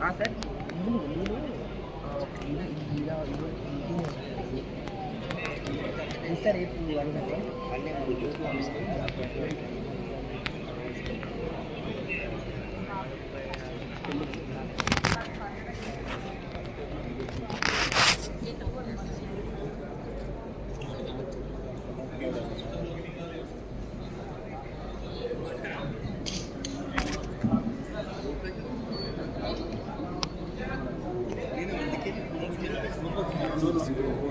Sir sir రేపు అనుకుంటే todos.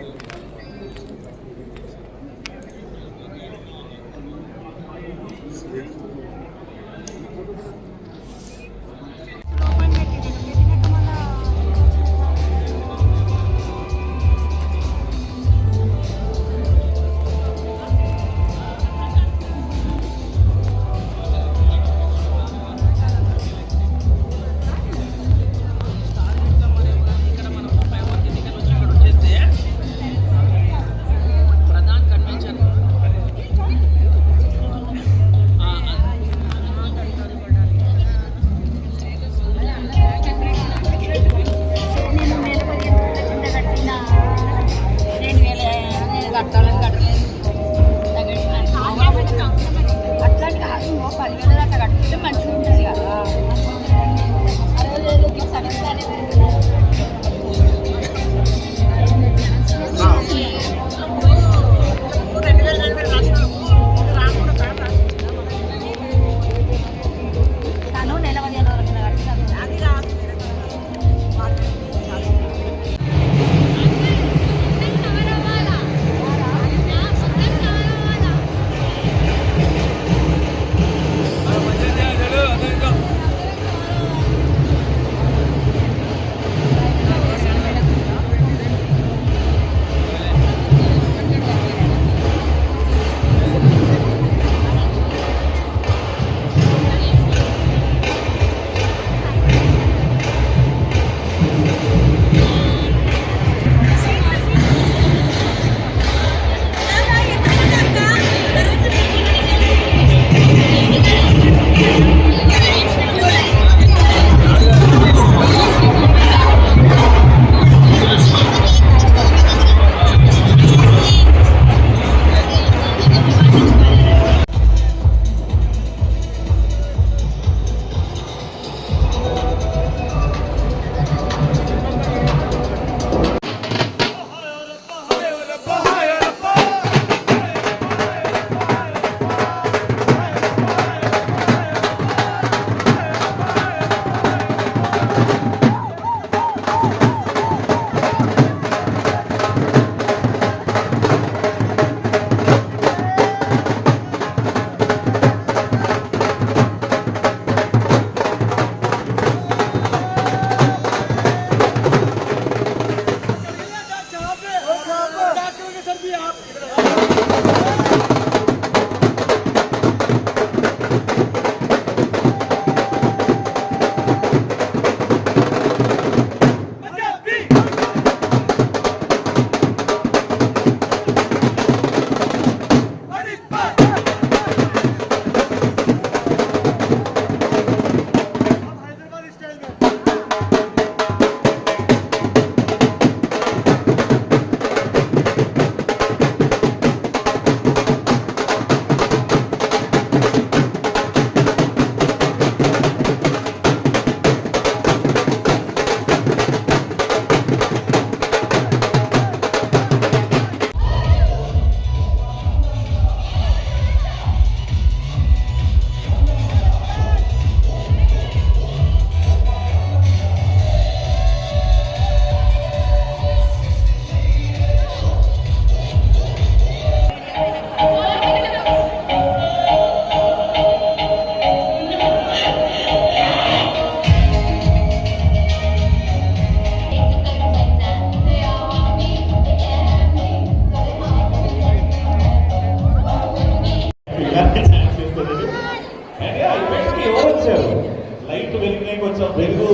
Light వెలిగినాయి కొంచెం వెలుగు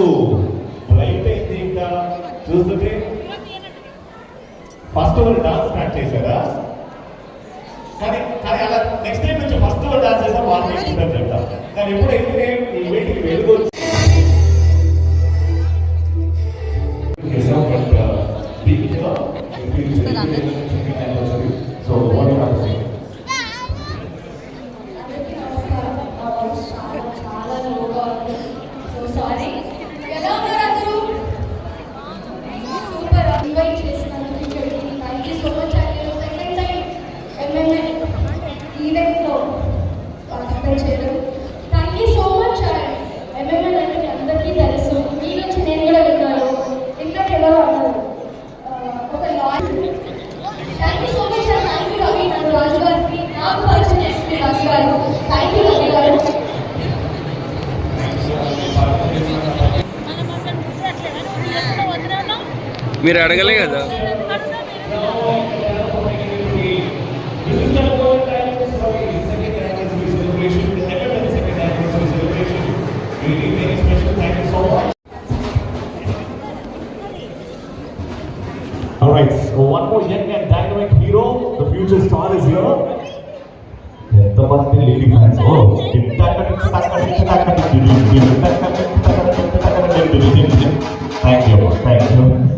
లైట్ అయింది ఇంకా చూస్తుంటే ఫస్ట్ వాళ్ళు డాన్స్ స్టార్ట్ చేశారా కానీ కానీ అలా నెక్స్ట్ టైం నుంచి ఫస్ట్లో డాన్స్ చేస్తే వాళ్ళు నేర్చుకుంటారు కానీ ఎప్పుడైతే ఈ వేటికి వెలుగు Really very special, thank you so much. Alright, so one more young and dynamic hero, the future star is here. ఎంతమంది lady fans oh thank you thank you How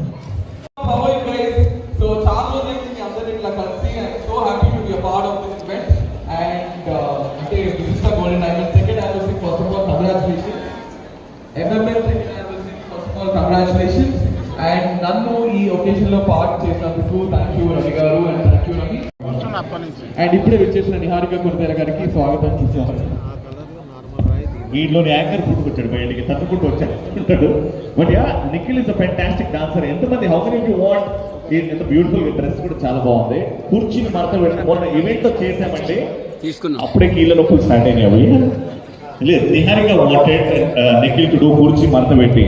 ఈ ఒకేషన్లో పార్ట్ చేసినందుకు థ్యాంక్ యూ రవి గారు and thank you Ravi and ఇప్పుడే వచ్చేసిన నిహారిక కుర్తేర గారికి స్వాగతం చేసేవారు. వీటిలోని యాంకర్ పుట్టుకొచ్చాడు బయటికి తట్టుకుంటూ వచ్చాడు. But yeah Nikhil is a fantastic dancer ఎంతమంది హౌ మెనీ యూ వాంట్ ఎంత బ్యూటిఫుల్ డ్రెస్ కూడా చాలా బాగుంది. కుర్చీని మడత పెట్టి మొన్న ఈవెంట్లో చేసామంటే తీసుకున్నాం. అప్పుడే కీళ్ళ నొప్పులు స్టార్ట్ అయినాయి అవి. లేదు Niharika wanted Nikhil to do కుర్చీ మడత పెట్టి